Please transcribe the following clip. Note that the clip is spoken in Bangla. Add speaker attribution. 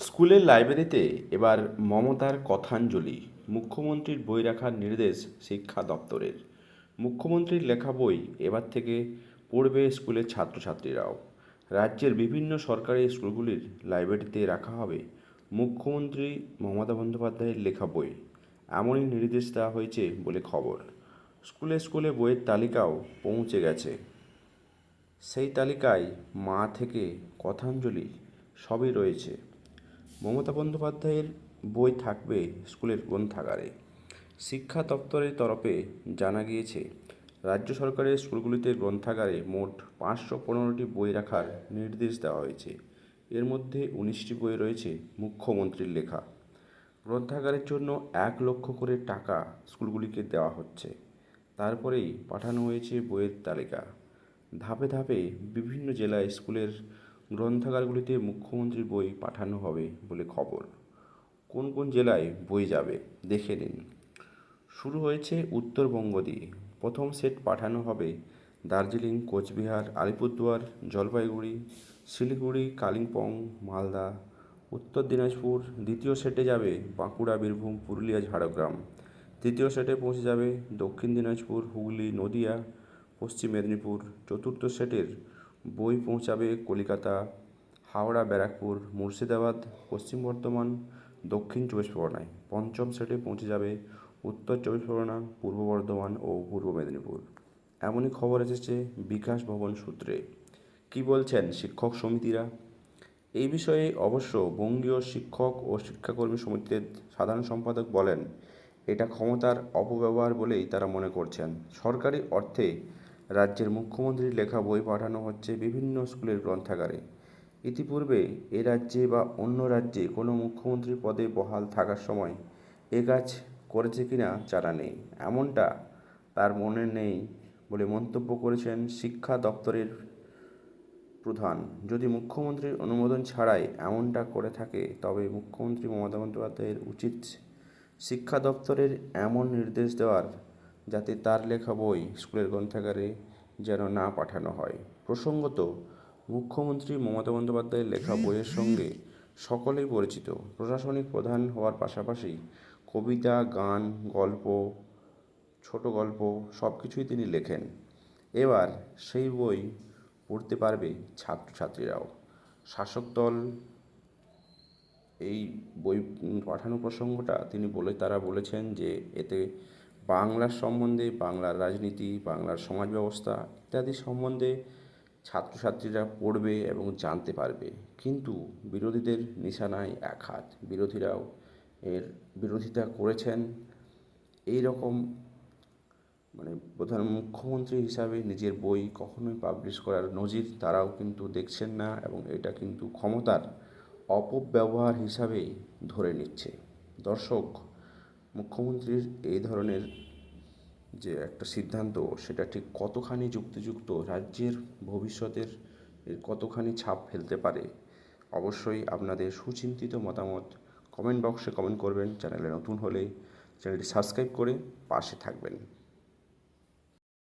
Speaker 1: স্কুলের লাইব্রেরিতে এবার মমতার কথাঞ্জলি, মুখ্যমন্ত্রীর বই রাখার নির্দেশ শিক্ষা দপ্তরের। মুখ্যমন্ত্রীর লেখা বই এবার থেকে পড়বে স্কুলের ছাত্রছাত্রীরাও। রাজ্যের বিভিন্ন সরকারি স্কুলগুলির লাইব্রেরিতে রাখা হবে মুখ্যমন্ত্রী মমতা বন্দ্যোপাধ্যায়ের লেখা বই। এমনই নির্দেশ দেওয়া হয়েছে বলে খবর। স্কুলে স্কুলে বইয়ের তালিকাও পৌঁছে গেছে। সেই তালিকায় মা থেকে কথাঞ্জলি সবই রয়েছে। মমতা বন্দ্যোপাধ্যায়ের বই থাকবে স্কুলের গ্রন্থাগারে। শিক্ষা দপ্তরের তরফে জানা গিয়েছে, রাজ্য সরকারের স্কুলগুলিতে গ্রন্থাগারে মোট পাঁচশো পনেরোটি বই রাখার নির্দেশ দেওয়া হয়েছে। এর মধ্যে উনিশটি বই রয়েছে মুখ্যমন্ত্রীর লেখা। গ্রন্থাগারের জন্য এক লক্ষ করে টাকা স্কুলগুলিকে দেওয়া হচ্ছে। তারপরেই পাঠানো হয়েছে বইয়ের তালিকা। ধাপে ধাপে বিভিন্ন জেলায় স্কুলের গ্রন্থাগারগুলিতে মুখ্যমন্ত্রীর বই পাঠানো হবে বলে খবর। কোন কোন জেলায় বই যাবে দেখে নিন। শুরু হয়েছে উত্তরবঙ্গ দিয়ে প্রথম সেট পাঠানো হবে দার্জিলিং, কোচবিহার, আলিপুরদুয়ার, জলপাইগুড়ি, শিলিগুড়ি, কালিম্পং, মালদা। উত্তর দিনাজপুর, দ্বিতীয় সেটে যাবে বাঁকুড়া, বীরভূম, পুরুলিয়া, ঝাড়গ্রাম। তৃতীয় সেটে পৌঁছে যাবে দক্ষিণ দিনাজপুর, হুগলি, নদিয়া, পশ্চিম মেদিনীপুর। চতুর্থ সেটের বই পৌঁছাবে কলিকাতা, হাওড়া, ব্যারাকপুর, মুর্শিদাবাদ, পশ্চিম বর্ধমান, দক্ষিণ চব্বিশ পরগনায়। পঞ্চম সেটে পৌঁছে যাবে উত্তর চব্বিশ পরগনা, পূর্ব বর্ধমান ও পূর্ব মেদিনীপুর। এমনই খবর এসেছে বিকাশ ভবন সূত্রে। কি বলছেন শিক্ষক সমিতিরা? এই বিষয়ে অবশ্য বঙ্গীয় শিক্ষক ও শিক্ষাকর্মী সমিতির সাধারণ সম্পাদক বলেন, এটা ক্ষমতার অপব্যবহার বলেই তারা মনে করছেন। সরকারি অর্থে রাজ্যের মুখ্যমন্ত্রীর লেখা বই পাঠানো হচ্ছে বিভিন্ন স্কুলের গ্রন্থাগারে। ইতিপূর্বে এ রাজ্যে বা অন্য রাজ্যে কোনো মুখ্যমন্ত্রী পদে বহাল থাকার সময় এ কাজ করেছে কিনা জানা নেই। এমনটা তার মনে নেই বলে মন্তব্য করেছেন শিক্ষা দপ্তরের প্রধান। যদি মুখ্যমন্ত্রীর অনুমোদন ছাড়াই এমনটা করে থাকে, তবে মুখ্যমন্ত্রী মমতা বন্দ্যোপাধ্যায়ের উচিত শিক্ষা দপ্তরের এমন নির্দেশ দেওয়ার যাতে তার লেখা বই স্কুলের গ্রন্থাগারে যেন না পাঠানো হয়। প্রসঙ্গত, মুখ্যমন্ত্রী মমতা বন্দ্যোপাধ্যায়ের লেখা বইয়ের সঙ্গে সকলেই পরিচিত। প্রশাসনিক প্রধান হওয়ার পাশাপাশি কবিতা, গান, গল্প, ছোট গল্প সব কিছুই তিনি লেখেন। এবার সেই বই পড়তে পারবে ছাত্রছাত্রীরাও। শাসক দল এই বই পাঠানো প্রসঙ্গটা তিনি বলে, তারা বলেছেন যে এতে বাংলার সম্বন্ধে, বাংলার রাজনীতি, বাংলার সমাজ ব্যবস্থা ইত্যাদি সম্বন্ধে ছাত্রছাত্রীরা পড়বে এবং জানতে পারবে। কিন্তু বিরোধীদের নিশানায় এক হাত। বিরোধীরাও এর বিরোধিতা করেছেন। এই রকম মানে প্রধান মুখ্যমন্ত্রী হিসাবে নিজের বই কখনোই পাবলিশ করার নজির তারাও কিন্তু দেখছেন না এবং এটা কিন্তু ক্ষমতার অপব্যবহার হিসাবেই ধরে নিচ্ছে। দর্শক মুখ্যমন্ত্রীর এই ধরনের যে একটা সিদ্ধান্ত, সেটা ঠিক কতখানি যুক্তিযুক্ত, রাজ্যের ভবিষ্যতের কতখানি ছাপ ফেলতে পারে? অবশ্যই আপনাদের সুচিন্তিত মতামত কমেন্ট বক্সে কমেন্ট করবেন। চ্যানেলে নতুন হলে চ্যানেলটি সাবস্ক্রাইব করে পাশে থাকবেন।